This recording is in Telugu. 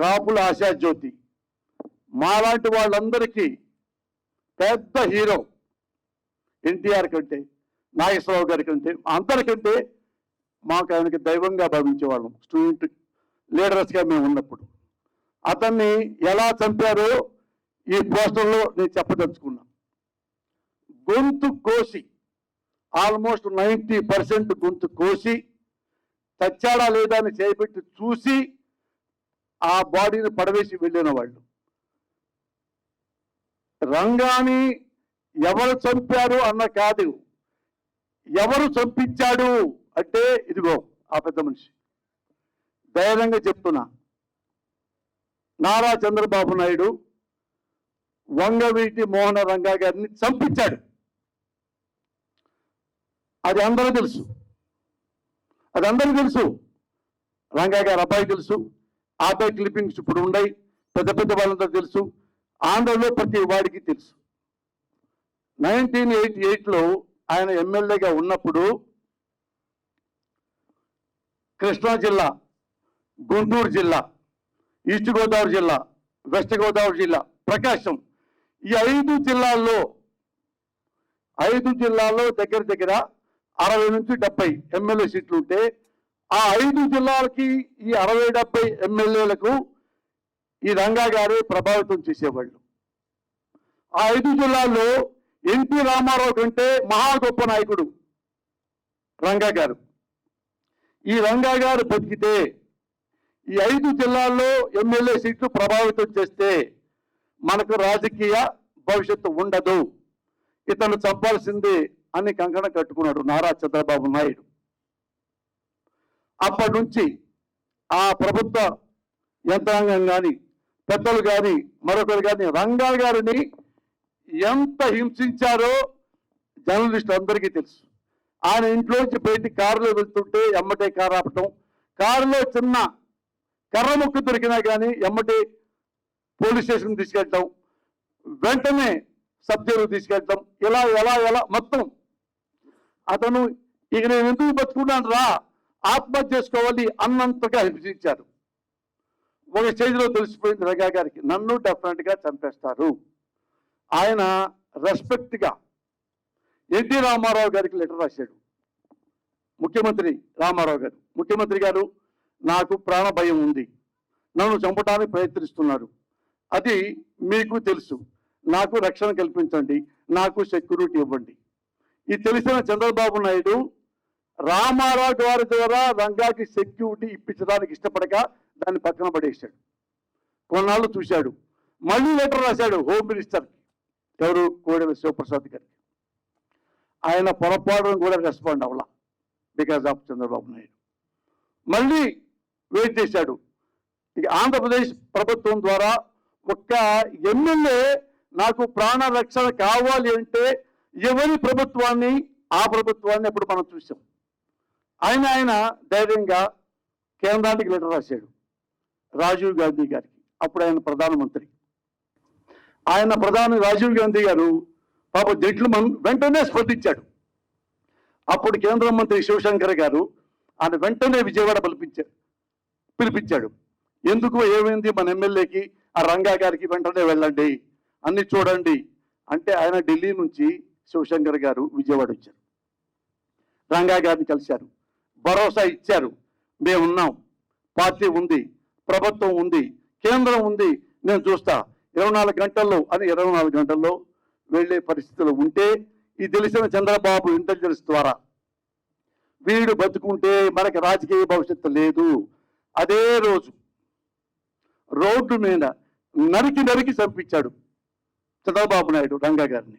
కాపుల ఆశాజ్యోతి మాలాంటి వాళ్ళందరికీ పెద్ద హీరో ఎన్టీఆర్ కంటే నాగేశ్వరరావు గారి కంటే అందరికంటే మాకు ఆయనకి దైవంగా భావించేవాళ్ళం. స్టూడెంట్ లీడర్స్గా మేము ఉన్నప్పుడు. అతన్ని ఎలా చంపారో ఈ పోస్టర్లో నేను చెప్పదలుచుకున్నా. గొంతు కోసి ఆల్మోస్ట్ నైంటీ పర్సెంట్ గొంతు కోసి చచ్చాడా లేదా అని చేపెట్టి చూసి ఆ బాడీని పడవేసి వెళ్ళిన వాళ్ళు. రంగాని ఎవరు చంపారు అన్న కాదు. ఎవరు చంపించాడు అంటే ఇదిగో ఆ పెద్ద మనిషి. ధైర్యంగా చెప్తున్నా. నారా చంద్రబాబు నాయుడు వంగవీటి మోహన రంగా గారిని చంపించాడు. అది అందరూ తెలుసు. అది అందరూ తెలుసు. రంగా గారి అబ్బాయి తెలుసు. ఆపై క్లిప్పింగ్స్ ఇప్పుడు ఉన్నాయి పెద్ద పెద్ద వాళ్ళంతా తెలుసు. ఆంధ్రలో ప్రతి వాడికి తెలుసు. నైన్టీన్ ఎయిటీ ఎయిట్లో ఆయన ఎమ్మెల్యేగా ఉన్నప్పుడు కృష్ణా జిల్లా గుంటూరు జిల్లా ఈస్ట్ గోదావరి జిల్లా వెస్ట్ గోదావరి జిల్లా ప్రకాశం ఈ ఐదు జిల్లాల్లో ఐదు జిల్లాల్లో దగ్గర దగ్గర అరవై నుంచి డెబ్బై ఎమ్మెల్యే సీట్లు ఉంటే ఆ ఐదు జిల్లాలకి ఈ అరవై డెబ్బై ఎమ్మెల్యేలకు ఈ రంగా గారే ప్రభావితం చేసేవాళ్ళు. ఆ ఐదు జిల్లాల్లో ఎన్టీ రామారావు కంటే మహా గొప్ప నాయకుడు రంగా గారు. ఈ రంగా గారు బతికితే ఈ ఐదు జిల్లాల్లో ఎమ్మెల్యే సీట్లు ప్రభావితం చేస్తే మనకు రాజకీయ భవిష్యత్తు ఉండదు. ఇతను చంపాల్సింది అని కంకణం కట్టుకున్నాడు నారా చంద్రబాబు నాయుడు. అప్పటి నుంచి ఆ ప్రభుత్వ యంత్రాంగం కానీ పెద్దలు కానీ మరొకరు కానీ రంగా గారిని ఎంత హింసించారో జర్నలిస్ట్ అందరికీ తెలుసు. ఆయన ఇంట్లోంచి బయటికి కారులో వెళ్తుంటే ఎమ్మటే కారు ఆపటం కారులో చిన్న కర్ర ముక్కు దొరికినా కానీ ఎమ్మటే పోలీస్ స్టేషన్ తీసుకెళ్ళటం వెంటనే సబ్ జైలు తీసుకెళ్ళటం ఇలా ఎలా ఎలా మొత్తం. అతను ఇక నేను ఎందుకు బతుకున్నాను రా ఆత్మహత్య చేసుకోవాలి అన్నంతగా హింసించారు ఒక స్టేజ్లో తెలిసిపోయింది రగా గారికి. నన్ను డెఫినెట్గా చంపేస్తారు. ఆయన రెస్పెక్ట్గా ఎన్టీ రామారావు గారికి లెటర్ రాశాడు. ముఖ్యమంత్రి రామారావు గారు. ముఖ్యమంత్రి గారు నాకు ప్రాణ భయం ఉంది. నన్ను చంపడానికి ప్రయత్నిస్తున్నారు. అది మీకు తెలుసు. నాకు రక్షణ కల్పించండి. నాకు సెక్యూరిటీ ఇవ్వండి. ఇది తెలిసిన చంద్రబాబు నాయుడు రామారావు గారి ద్వారా రంగాకి సెక్యూరిటీ ఇప్పించడానికి ఇష్టపడక దాన్ని పక్కన పడేశాడు. కొన్నాళ్ళు చూశాడు. మళ్ళీ లెటర్ రాశాడు హోమ్ మినిస్టర్కి ఎవరు? కోడెల శివప్రసాద్ గారికి. ఆయన పొరపాటును కూడా respond అవ్వాల. Because of Chandrababu Naidu. మళ్ళీ వెయిట్ చేశాడు. ఇక ఆంధ్రప్రదేశ్ ప్రభుత్వం ద్వారా ఒక్క ఎమ్మెల్యే నాకు ప్రాణ రక్షణ కావాలి అంటే ఎవరి ప్రభుత్వాన్ని ఆ ప్రభుత్వాన్ని అప్పుడు మనం చూసాం? ఆయన ఆయన ధైర్యంగా కేంద్రానికి లెటర్ రాశాడు రాజీవ్ గాంధీ గారికి. అప్పుడు ఆయన ప్రధానమంత్రి. ఆయన ప్రధాని రాజీవ్ గాంధీ గారు పాప జెంట్లమన్ వెంటనే స్పందించాడు అప్పుడు కేంద్ర మంత్రి శివశంకర్ గారు ఆయన వెంటనే విజయవాడ పిలిపించారు పిలిపించాడు. ఎందుకు ఏమైంది మన ఎమ్మెల్యేకి ఆ రంగా గారికి వెంటనే వెళ్ళండి అన్ని చూడండి అంటే ఆయన ఢిల్లీ నుంచి శివశంకర్ గారు విజయవాడ వచ్చారు. రంగా గారిని కలిశారు. భరోసా ఇచ్చారు. మేమున్నాం. పార్టీ ఉంది ప్రభుత్వం ఉంది కేంద్రం ఉంది నేను చూస్తా. ఇరవై నాలుగు గంటల్లో అని ఇరవై నాలుగు గంటల్లో వెళ్ళే పరిస్థితులు ఉంటే ఇది తెలిసిన చంద్రబాబు ఇంటెలిజెన్స్ ద్వారా వీడు బతుకుంటే మనకి రాజకీయ భవిష్యత్తు లేదు. అదే రోజు రోడ్డు మీద నరికి నరికి చంపించాడు చంద్రబాబు నాయుడు రంగా గారిని